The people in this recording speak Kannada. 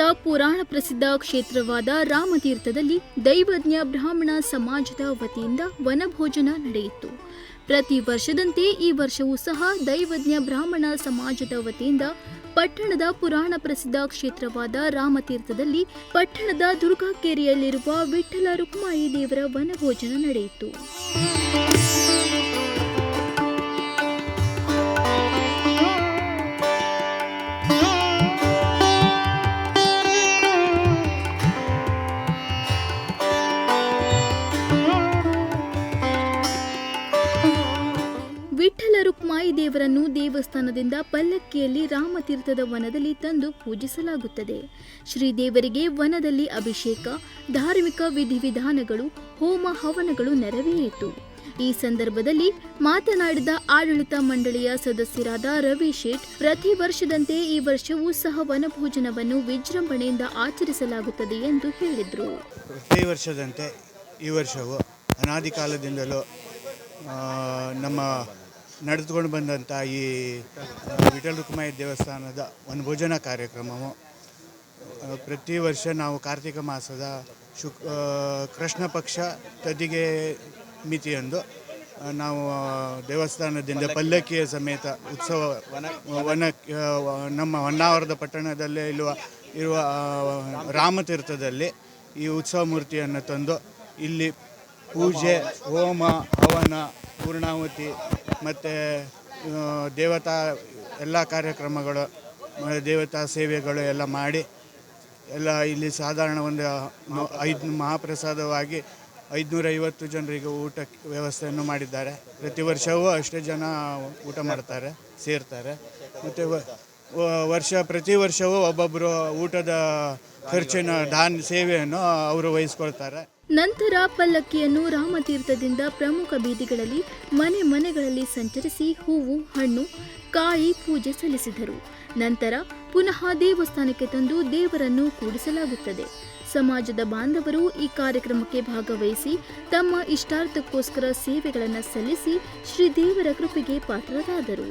ಪುರಾಣ ಪ್ರಸಿದ್ಧ ಕ್ಷೇತ್ರವಾದ ರಾಮತೀರ್ಥದಲ್ಲಿ ದೈವಜ್ಞ ಬ್ರಾಹ್ಮಣ ಸಮಾಜದ ವತಿಯಿಂದ ವನಭೋಜನ ನಡೆಯಿತು. ಪ್ರತಿ ವರ್ಷದಂತೆ ಈ ವರ್ಷವೂ ಸಹ ದೈವಜ್ಞ ಬ್ರಾಹ್ಮಣ ಸಮಾಜದ ವತಿಯಿಂದ ಪಟ್ಟಣದ ಪುರಾಣ ಪ್ರಸಿದ್ಧ ಕ್ಷೇತ್ರವಾದ ರಾಮತೀರ್ಥದಲ್ಲಿ ಪಟ್ಟಣದ ದುರ್ಗಾಕೇರಿಯಲ್ಲಿರುವ ವಿಠಲ ರುಕ್ಮಾಯಿ ದೇವರ ವನಭೋಜನ ನಡೆಯಿತು. ವಿಠ್ಠಲ ರುಕ್ಮಾಯಿ ದೇವರನ್ನು ದೇವಸ್ಥಾನದಿಂದ ಪಲ್ಲಕ್ಕಿಯಲ್ಲಿ ರಾಮತೀರ್ಥದ ವನದಲ್ಲಿ ತಂದು ಪೂಜಿಸಲಾಗುತ್ತದೆ. ಶ್ರೀದೇವರಿಗೆ ವನದಲ್ಲಿ ಅಭಿಷೇಕ, ಧಾರ್ಮಿಕ ವಿಧಿವಿಧಾನಗಳು, ಹೋಮ ಹವನಗಳು ನೆರವೇರಿತು. ಈ ಸಂದರ್ಭದಲ್ಲಿ ಮಾತನಾಡಿದ ಆಡಳಿತ ಮಂಡಳಿಯ ಸದಸ್ಯರಾದ ರವಿ ಶೇಟ್ ಪ್ರತಿ ವರ್ಷದಂತೆ ಈ ವರ್ಷವೂ ಸಹ ವನಭೋಜನವನ್ನು ವಿಜೃಂಭಣೆಯಿಂದ ಆಚರಿಸಲಾಗುತ್ತದೆ ಎಂದು ಹೇಳಿದರು. ಪ್ರತಿ ವರ್ಷದಂತೆ ಈ ವರ್ಷವೂ ಅನಾದಿ ಕಾಲದಿಂದಲೂ ನಮ್ಮ ನಡೆದುಕೊಂಡು ಬಂದಂಥ ಈ ವಿಠಲ್ ರುಕ್ಮಾಯಿ ದೇವಸ್ಥಾನದ ವನಭೋಜನ ಕಾರ್ಯಕ್ರಮವು ಪ್ರತಿ ವರ್ಷ ನಾವು ಕಾರ್ತಿಕ ಮಾಸದ ಶುಕ್ ಕೃಷ್ಣ ಪಕ್ಷ ತದಿಗೆ ಮಿತಿಯಂದು ನಾವು ದೇವಸ್ಥಾನದಿಂದ ಪಲ್ಲಕ್ಕಿಯ ಸಮೇತ ಉತ್ಸವ ವನ ನಮ್ಮ ಹೊನ್ನಾವರದ ಪಟ್ಟಣದಲ್ಲೇ ಇರುವ ಇರುವ ರಾಮತೀರ್ಥದಲ್ಲಿ ಈ ಉತ್ಸವ ಮೂರ್ತಿಯನ್ನು ತಂದು ಇಲ್ಲಿ ಪೂಜೆ ಹೋಮ ಹವನ ಪೂರ್ಣಾಹುತಿ ಮತ್ತು ದೇವತಾ ಎಲ್ಲ ಕಾರ್ಯಕ್ರಮಗಳು ದೇವತಾ ಸೇವೆಗಳು ಎಲ್ಲ ಮಾಡಿ, ಎಲ್ಲ ಇಲ್ಲಿ ಸಾಧಾರಣ ಒಂದು ಐದು ಮಹಾಪ್ರಸಾದವಾಗಿ ಐದುನೂರೈವತ್ತು ಜನರಿಗೆ ಊಟ ವ್ಯವಸ್ಥೆಯನ್ನು ಮಾಡಿದ್ದಾರೆ. ಪ್ರತಿ ವರ್ಷವೂ ಅಷ್ಟೇ ಜನ ಊಟ ಮಾಡ್ತಾರೆ, ಸೇರ್ತಾರೆ. ಮತ್ತು ವರ್ಷ, ಪ್ರತಿ ವರ್ಷವೂ ಒಬ್ಬೊಬ್ಬರು ಊಟದ ಖರ್ಚಿನ ದಾನ್ ಸೇವೆಯನ್ನು ಅವರು ವಹಿಸ್ಕೊಳ್ತಾರೆ. ನಂತರ ಪಲ್ಲಕ್ಕಿಯನ್ನು ರಾಮತೀರ್ಥದಿಂದ ಪ್ರಮುಖ ಬೀದಿಗಳಲ್ಲಿ, ಮನೆ ಮನೆಗಳಲ್ಲಿ ಸಂಚರಿಸಿ ಹೂವು, ಹಣ್ಣು, ಕಾಯಿ ಪೂಜೆ ಸಲ್ಲಿಸಿದರು. ನಂತರ ಪುನಃ ದೇವಸ್ಥಾನಕ್ಕೆ ತಂದು ದೇವರನ್ನು ಕೂಡಿಸಲಾಗುತ್ತದೆ. ಸಮಾಜದ ಬಾಂಧವರು ಈ ಕಾರ್ಯಕ್ರಮಕ್ಕೆ ಭಾಗವಹಿಸಿ ತಮ್ಮ ಇಷ್ಟಾರ್ಥಕ್ಕೋಸ್ಕರ ಸೇವೆಗಳನ್ನು ಸಲ್ಲಿಸಿ ಶ್ರೀ ದೇವರ ಕೃಪೆಗೆ ಪಾತ್ರರಾದರು.